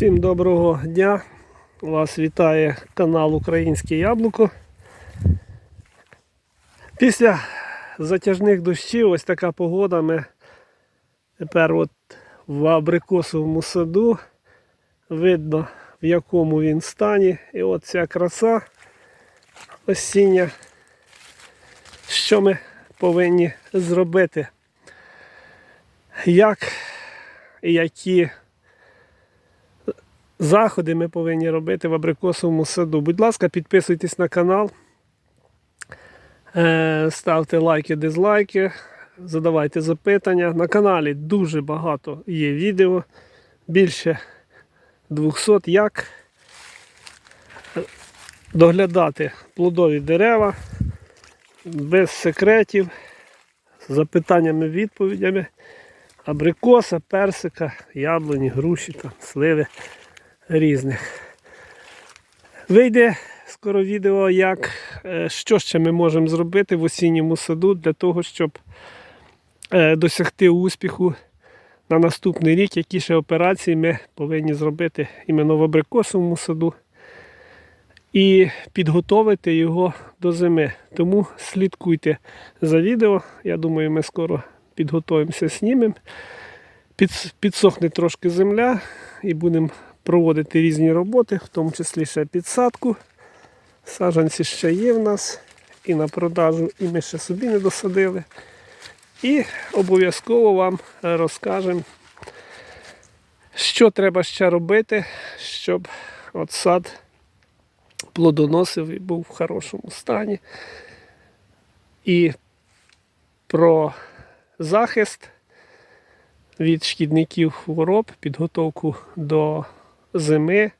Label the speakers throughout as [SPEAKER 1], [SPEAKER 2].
[SPEAKER 1] Всім доброго дня! Вас вітає канал Українське Яблуко. Після затяжних дощів ось така погода. Ми тепер от в абрикосовому саду видно в якому він стані. І от ця краса осіння. Що ми повинні зробити? Як і які заходи ми повинні робити в абрикосовому саду. Будь ласка, підписуйтесь на канал, е, ставте лайки, дизлайки, задавайте запитання. На каналі дуже багато є відео, більше 200, як доглядати плодові дерева без секретів, з запитаннями, відповідями. Абрикоса, персика, яблуні, груші, сливи різних. Вийде скоро відео, як, е, що ще ми можемо зробити в осінньому саду для того, щоб е, досягти успіху на наступний рік, які ще операції ми повинні зробити іменно в абрикосовому саду і підготовити його до зими. Тому слідкуйте за відео. Я думаю, ми скоро підготуємося, знімемо. Підсохне трошки земля і будемо проводити різні роботи, в тому числі ще підсадку. Саджанці ще є в нас і на продажу, і ми ще собі не досадили. І обов'язково вам розкажемо, що треба ще робити, щоб от сад плодоносив і був в хорошому стані. І про захист від шкідників хвороб, підготовку до зими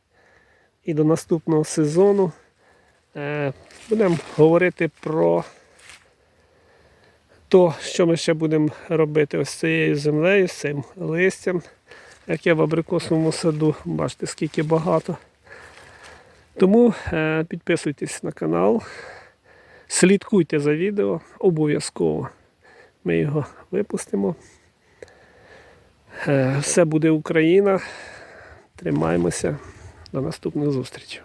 [SPEAKER 1] і до наступного сезону. Е, Будемо говорити про те, що ми ще будемо робити ось цією землею, з цим листям, яке в абрикосному саду. Бачите, скільки багато. Тому е, підписуйтесь на канал, слідкуйте за відео, обов'язково ми його випустимо. Е, Все буде Україна. Тримаємося. До наступних зустрічей.